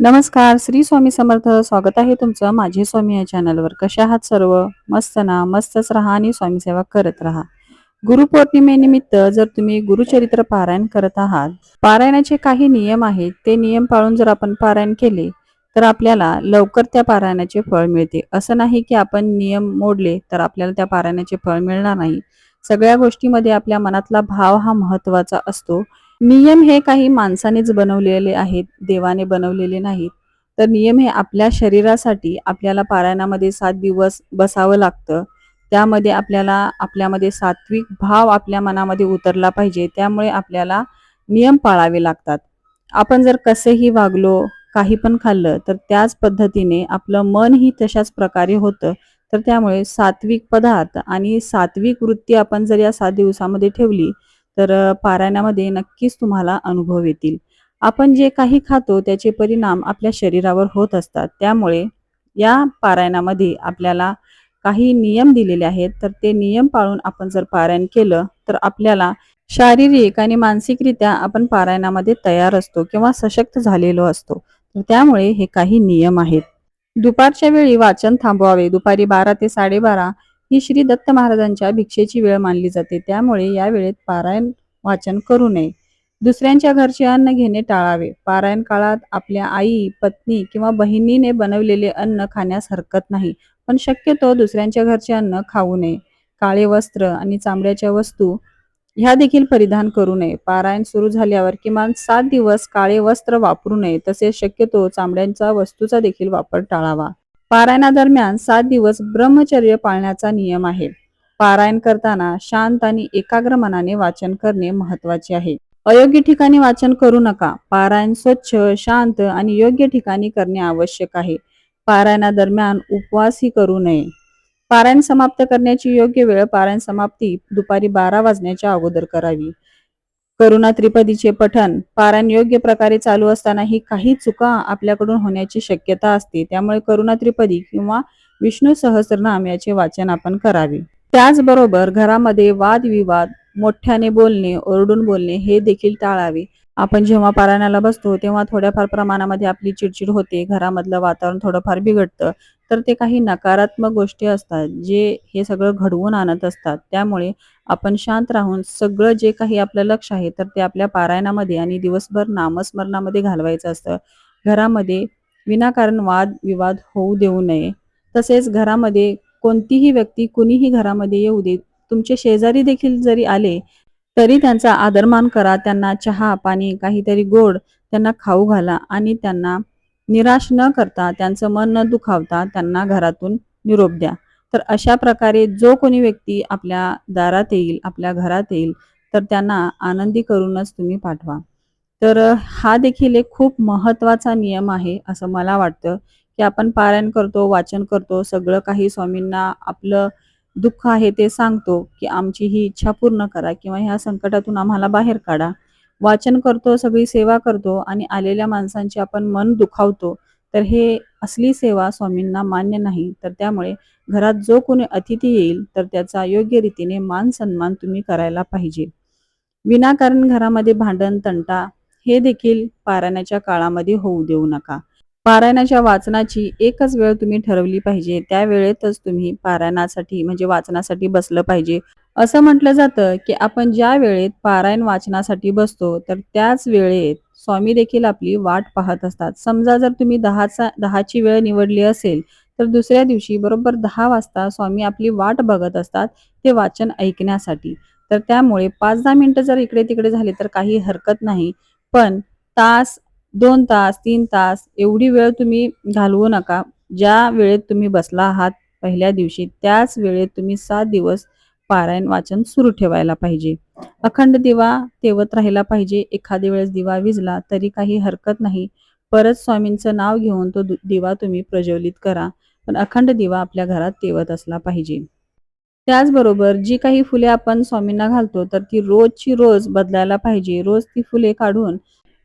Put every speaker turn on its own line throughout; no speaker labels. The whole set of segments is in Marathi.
नमस्कार श्री स्वामी समर्थ. स्वागत आहे तुमचं माझे स्वामी या चॅनलवर कशा आहात सर्व? मस्त ना? मस्तच राहा आणि स्वामी सेवा करत राहा. गुरुपौर्णिमेनिमित्त जर तुम्ही गुरुचरित्र पारायण करत आहात पारायणाचे काही नियम आहेत. ते नियम पाळून जर आपण पारायण केले तर आपल्याला लवकर त्या पारायणाचे फळ मिळते. असं नाही की आपण नियम मोडले तर आपल्याला त्या पारायणाचे फळ मिळणार नाही. सगळ्या गोष्टीमध्ये आपल्या मनातला भाव हा महत्त्वाचा असतो. नियम हे काही माणसानेच बनवलेले आहेत देवाने बनवलेले नाहीत. तर नियम हे आपल्या शरीरासाठी आपल्याला पारायणामध्ये सात दिवस बसावं लागतं. त्यामध्ये आपल्याला आपल्यामध्ये सात्विक भाव आपल्या मनामध्ये उतरला पाहिजे. त्यामुळे आपल्याला नियम पाळावे लागतात. आपण जर कसेही वागलो काही पण खाल्लं तर त्याच पद्धतीने आपलं मनही तशाच प्रकारे होतं. तर त्यामुळे सात्विक पदार्थ आणि सात्विक वृत्ती आपण जर या सात दिवसामध्ये ठेवली तर पारायणामध्ये नक्कीच तुम्हाला अनुभव येतील. आपण जे काही खातो त्याचे परिणाम आपल्या शरीरावर होत असतात. त्यामुळे या पारायणामध्ये आपल्याला काही नियम दिलेले आहेत. तर ते नियम पाळून आपण जर पारायण केलं तर आपल्याला शारीरिक आणि मानसिकरित्या आपण पारायणामध्ये तयार असतो किंवा सशक्त झालेलो असतो. तर त्यामुळे हे काही नियम आहेत. दुपारच्या वेळी वाचन थांबवावे. दुपारी बारा ते साडेबारा ही श्री दत्त महाराजांच्या भिक्षेची वेळ मानली जाते. त्यामुळे या वेळेत पारायण वाचन करू नये. दुसऱ्यांच्या घरचे अन्न घेणे टाळावे. पारायण काळात आपल्या आई पत्नी किंवा बहिणीने बनवलेले अन्न खाण्यास हरकत नाही पण शक्यतो दुसऱ्यांच्या घरचे अन्न खाऊ नये. काळे वस्त्र आणि चामड्याच्या वस्तू ह्या देखील परिधान करू नये. पारायण सुरू झाल्यावर किमान सात दिवस काळे वस्त्र वापरू नये. तसेच शक्यतो चामड्यांचा वस्तूचा देखील वापर टाळावा. पारायणादरम्यान सात दिवस ब्रह्मचर्य पाळण्याचा नियम आहे. पारायण करताना शांत आणि एकाग्र मनाने वाचन करणे महत्त्वाचे आहे. अयोग्य ठिकाणी वाचन करू नका. पारायण स्वच्छ शांत आणि योग्य ठिकाणी करणे आवश्यक आहे. पारायणादरम्यान उपवासही करू नये. पारायण समाप्त करण्याची योग्य वेळ पारायण समाप्ती दुपारी बारा वाजण्याच्या अगोदर करावी. करुणा त्रिपदीचे पठण पारायण योग्य प्रकारे चालू असतानाही काही चुका आपल्याकडून होण्याची शक्यता असते. त्यामुळे करुणा त्रिपदी किंवा विष्णू सहस्रनाम याचे वाचन आपण करावे. त्याचबरोबर घरामध्ये वादविवाद मोठ्याने बोलणे ओरडून बोलणे हे देखील टाळावे. आपण जेव्हा पारायणाला बसतो तेव्हा थोड्याफार प्रमाणामध्ये आपली चिडचिड होते घरामधलं वातावरण थोडंफार बिघडतं. तर ते काही नकारात्मक गोष्टी असतात जे हे सगळं घडवून आणत असतात. त्यामुळे आपण शांत राहून सगळं जे काही आपलं लक्ष आहे तर ते आपल्या पारायणामध्ये आणि दिवसभर नामस्मरणामध्ये घालवायचं असतं. घरामध्ये विनाकारण वाद विवाद होऊ देऊ नये. तसेच घरामध्ये कोणतीही व्यक्ती कुणीही घरामध्ये येऊ दे तुमचे शेजारी देखील जरी आले तरी त्यांचा आदरमान करा त्यांना चहा पाणी काहीतरी गोड त्यांना खाऊ घाला आणि त्यांना निराश न करता त्यांचं मन न दुखावता त्यांना घरातून निरोप द्या. तर अशा प्रकारे जो कोणी व्यक्ती आपल्या दारात येईल आपल्या घरात येईल तर त्यांना आनंदी करूनच तुम्ही पाठवा. तर हा देखील एक खूप महत्त्वाचा नियम आहे असं मला वाटतं की आपण पारायण करतो वाचन करतो सगळं काही स्वामींना आपलं दुःख आहे ते सांगतो की आमची ही इच्छा पूर्ण करा किंवा ह्या संकटातून आम्हाला बाहेर काढा. वाचन करतो सगळी सेवा करतो आणि आलेल्या माणसांचे आपण मन दुखावतो तर हे असली सेवा स्वामींना मान्य नाही. तर त्यामुळे घरात जो कोणी अतिथी येईल तर त्याचा योग्य रीतीने मान सन्मान तुम्ही करायला पाहिजे. विनाकारण घरामध्ये भांडण तंटा हे देखील पारायणाच्या काळामध्ये होऊ देऊ नका. पारायणाच्या वाचनाची एकच वेळ तुम्ही ठरवली पाहिजे. त्या वेळेतच तुम्ही पारायणासाठी म्हणजे वाचनासाठी बसलं पाहिजे. असं म्हटलं जातं की आपण ज्या वेळेत पारायण वाचनासाठी बसतो तर त्याच वेळेत स्वामी देखील आपली वाट पाहत असतात. समजा जर तुम्ही दहाचा दहाची वेळ निवडली असेल तर दुसऱ्या दिवशी बरोबर दहा वाजता स्वामी आपली वाट बघत असतात ते वाचन ऐकण्यासाठी. तर त्यामुळे पाच दहा मिनिटं जर इकडे तिकडे झाले तर काही हरकत नाही. पण तास दोन तास तीन तास एवढी वेळ तुम्ही घालवू नका. ज्या वेळेत तुम्ही बसला आहात पहिल्या दिवशी त्याच वेळेत तुम्ही सात दिवस पारायण वाचन सुरू ठेवायला पाहिजे. अखंड दिवा तेवत राहिला पाहिजे. एखाद्या वेळेस दिवा विजला तरी काही हरकत नाही. परत स्वामींचं नाव घेऊन तो दिवा तुम्ही प्रज्वलित करा. पण अखंड दिवा आपल्या घरात तेवत असला पाहिजे. त्याचबरोबर जी काही फुले आपण स्वामींना घालतो तर ती रोजची रोज बदलायला पाहिजे. रोज ती फुले काढून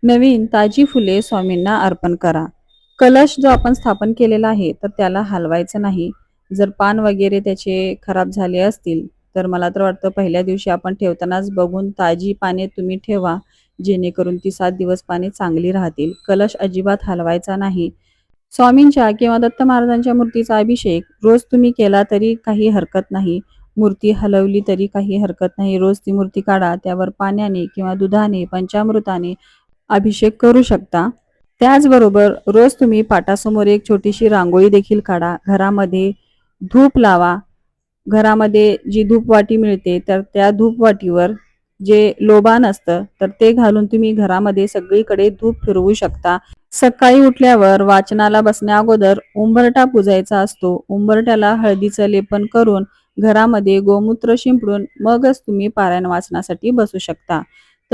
नवीन ताजी फुले स्वामींना अर्पण करा. कलश जो आपण स्थापन केलेला आहे तर त्याला हलवायचं नाही. जर पान वगैरे त्याचे खराब झाले असतील तर मला तर वाटतं पहिल्या दिवशी आपण ठेवतानाच बघून ताजी पाने तुम्ही ठेवा जेणेकरून ती सात दिवस पाने चांगली राहतील. कलश अजिबात हलवायचा नाही. स्वामींच्या किंवा दत्त महाराजांच्या मूर्तीचा अभिषेक रोज तुम्ही केला तरी काही हरकत नाही. मूर्ती हलवली तरी काही हरकत नाही. रोज ती मूर्ती काढा त्यावर पाण्याने किंवा दुधाने पंचामृताने अभिषेक करू शकता. त्याचबरोबर रोज तुम्ही पाटासमोर एक छोटीशी रांगोळी देखील काढा. घरामध्ये धूप लावा. घरामध्ये जी धूपवाटी मिळते तर त्या धूपवाटीवर जे लोबान असतं तर ते घालून तुम्ही घरामध्ये सगळीकडे धूप फिरवू शकता. सकाळी उठल्यावर वाचनाला बसण्या अगोदर उंबरटा पुजायचा असतो. उंबरट्याला हळदीचं लेपन करून घरामध्ये गोमूत्र शिंपडून मगच तुम्ही पारायण वाचनासाठी बसू शकता.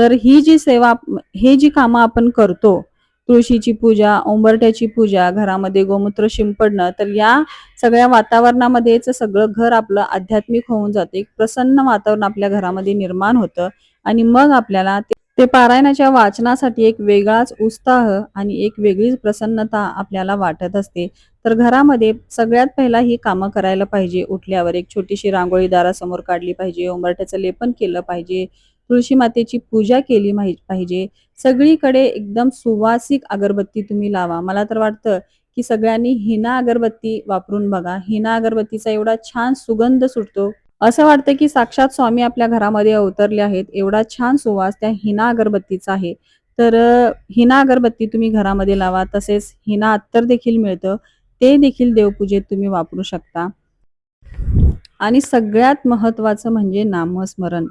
तर ही जी सेवा हे जी कामं आपण करतो तुळशीची पूजा ओंबरट्याची पूजा घरामध्ये गोमूत्र शिंपडणं तर या सगळ्या वातावरणामध्येच सगळं घर आपलं आध्यात्मिक होऊन जातं. एक प्रसन्न वातावरण आपल्या घरामध्ये निर्माण होतं आणि मग आपल्याला ते ते पारायणाच्या वाचनासाठी एक वेगळाच उत्साह आणि एक वेगळीच प्रसन्नता आपल्याला वाटत असते. तर घरामध्ये सगळ्यात पहिला ही कामं करायला पाहिजे. उठल्यावर एक छोटीशी रांगोळी दारासमोर काढली पाहिजे. उंबरट्याचं लेपन केलं पाहिजे. तुळशी मातेची पूजा केली माहि- पाहिजे. सगळीकडे एकदम सुवासिक अगरबत्ती तुम्ही लावा. मला तर वाटतं की सगळ्यांनी हिना अगरबत्ती वापरून बघा. हिना अगरबत्तीचा एवढा छान सुगंध सुटतो. असं वाटतं की साक्षात स्वामी आपल्या घरामध्ये अवतरले आहेत. एवढा छान सुवास त्या हिना अगरबत्तीचा आहे. तर हिना अगरबत्ती तुम्ही घरामध्ये लावा. तसेच हिना अत्तर देखील मिळतं. ते देखील देवपूजेत तुम्ही वापरू शकता. आणि सगळ्यात महत्वाचं म्हणजे नामस्मरण.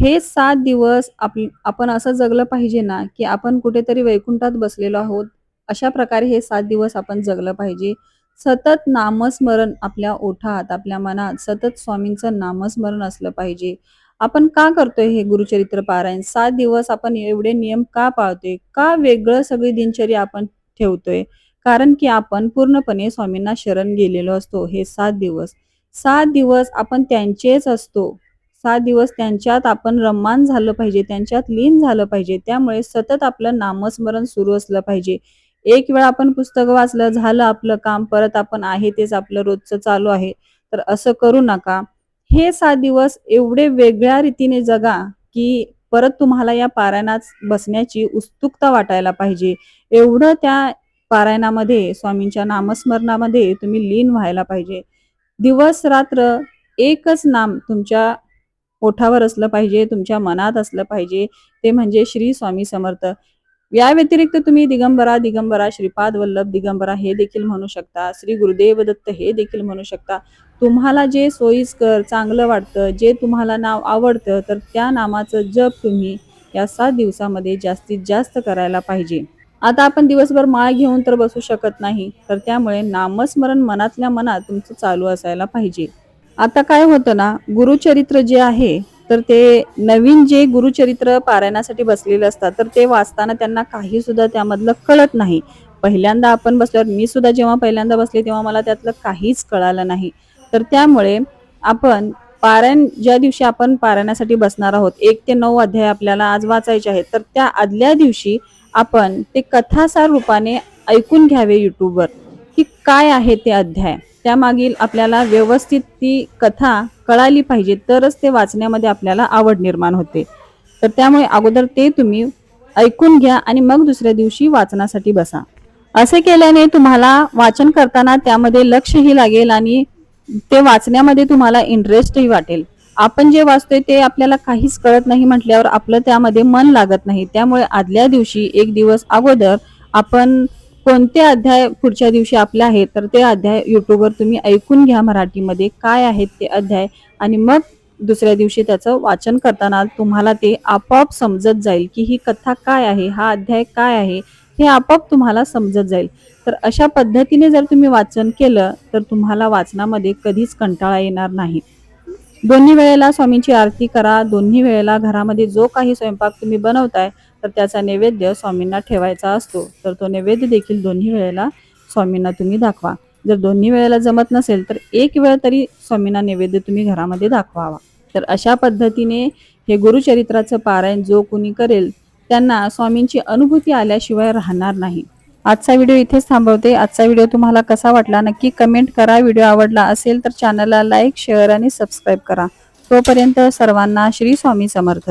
हे सात दिवस आप आपण असं जगलं पाहिजे ना की आपण कुठेतरी वैकुंठात बसलेलो आहोत अशा प्रकारे हे सात दिवस आपण जगलं पाहिजे. सतत नामस्मरण आपल्या ओठात आपल्या मनात सतत स्वामींचं नामस्मरण असलं पाहिजे. आपण का करतोय हे गुरुचरित्र पारायण? सात दिवस आपण एवढे नियम का पाळतोय? का वेगळं सगळी दिनचर्या आपण ठेवतोय? कारण की आपण पूर्णपणे स्वामींना शरण गेलेलो असतो हे सात दिवस. सात दिवस आपण त्यांचेच असतो. सात दिवस त्यांच्यात आपण रम्मान झालं पाहिजे त्यांच्यात लीन झालं पाहिजे त्यामुळे सतत आपलं नामस्मरण सुरू असलं पाहिजे. एक वेळा आपण पुस्तक वाचलं झालं आपलं काम परत आपण आहे तेच आपलं रोजचं चालू आहे तर असं करू नका. हे सात दिवस एवढे वेगळ्या रीतीने जगा की परत तुम्हाला या पारायणात बसण्याची उत्सुकता वाटायला पाहिजे. एवढं त्या पारायणामध्ये स्वामींच्या नामस्मरणामध्ये तुम्ही लीन व्हायला पाहिजे. दिवस रात्र एकच नाम तुमच्या ओठावर असलं पाहिजे तुमच्या मनात असलं पाहिजे ते म्हणजे श्री स्वामी समर्थ. या व्यतिरिक्त तुम्ही दिगंबरा दिगंबरा श्रीपाद वल्लभ दिगंबरा हे देखील म्हणू शकता. श्री गुरुदेव दत्त हे देखील म्हणू शकता. तुम्हाला जे सोयीस्कर चांगलं वाटतं जे तुम्हाला नाव आवडतं तर त्या नामाचं जप तुम्ही या सात दिवसामध्ये जास्तीत जास्त करायला पाहिजे. आता आपण दिवसभर माळ घेऊन तर बसू शकत नाही तर त्यामुळे नामस्मरण मनातल्या मनात तुमचं चालू असायला पाहिजे. आता काय होतं ना गुरुचरित्र जे आहे तर ते नवीन जे गुरुचरित्र पारायणासाठी बसलेले असतात तर ते वाचताना त्यांना काही सुद्धा त्यामधलं कळत नाही. पहिल्यांदा आपण बसल्यावर मी सुद्धा जेव्हा पहिल्यांदा बसले तेव्हा मला त्यातलं काहीच कळालं नाही. तर त्यामुळे आपण पारायण ज्या दिवशी आपण पारायणासाठी बसणार आहोत एक ते नऊ अध्याय आपल्याला आज वाचायचे आहेत तर त्या आदल्या दिवशी आपण ते कथासार रूपाने ऐकून घ्यावे युट्यूबवर की काय आहे ते अध्याय. त्यामागील आपल्याला व्यवस्थित ती कथा कळाली पाहिजे तरच ते वाचण्यामध्ये आपल्याला आवड निर्माण होते. तर त्यामुळे अगोदर ते तुम्ही ऐकून घ्या आणि मग दुसऱ्या दिवशी वाचनासाठी बसा. असे केल्याने तुम्हाला वाचन करताना त्यामध्ये लक्षही लागेल आणि ते वाचण्यामध्ये तुम्हाला इंटरेस्टही वाटेल. आपण जे वाचतोय ते आपल्याला काहीच कळत नाही म्हटल्यावर आपलं त्यामध्ये मन लागत नाही. त्यामुळे आदल्या दिवशी एक दिवस अगोदर आपण कोणते अध्याय पुढच्या दिवशी आपले आहेत तर ते अध्याय युट्यूबवर तुम्ही ऐकून घ्या मराठीमध्ये काय आहेत ते अध्याय. आणि मग दुसऱ्या दिवशी त्याचं वाचन करताना तुम्हाला ते आपोआप समजत जाईल की ही कथा काय आहे हा अध्याय काय आहे हे आपोआप तुम्हाला समजत जाईल. तर अशा पद्धतीने जर तुम्ही वाचन केलं तर तुम्हाला वाचनामध्ये कधीच कंटाळा येणार नाही. दोन्ही वेळेला स्वामींची आरती करा दोन्ही वेळेला घरामध्ये जो काही स्वयंपाक तुम्ही बनवताय तर त्याचा नैवेद्य स्वामींना ठेवायचा असतो. तर तो नैवेद्य देखील दोन्ही वेळेला स्वामींना तुम्ही दाखवा. जर दोन्ही वेळेला जमत नसेल तर एक वेळ तरी स्वामींना नैवेद्य तुम्ही घरामध्ये दाखवावा. तर अशा पद्धतीने हे गुरुचरित्राचं पारायण जो कोणी करेल त्यांना स्वामींची अनुभूती आल्याशिवाय राहणार नाही. आजचा व्हिडिओ इथेच थांबवते. आजचा व्हिडिओ तुम्हाला कसा वाटला नक्की कमेंट करा. व्हिडिओ आवडला असेल तर चॅनलला लाईक शेअर आणि सबस्क्राईब करा. तोपर्यंत सर्वांना श्री स्वामी समर्थ.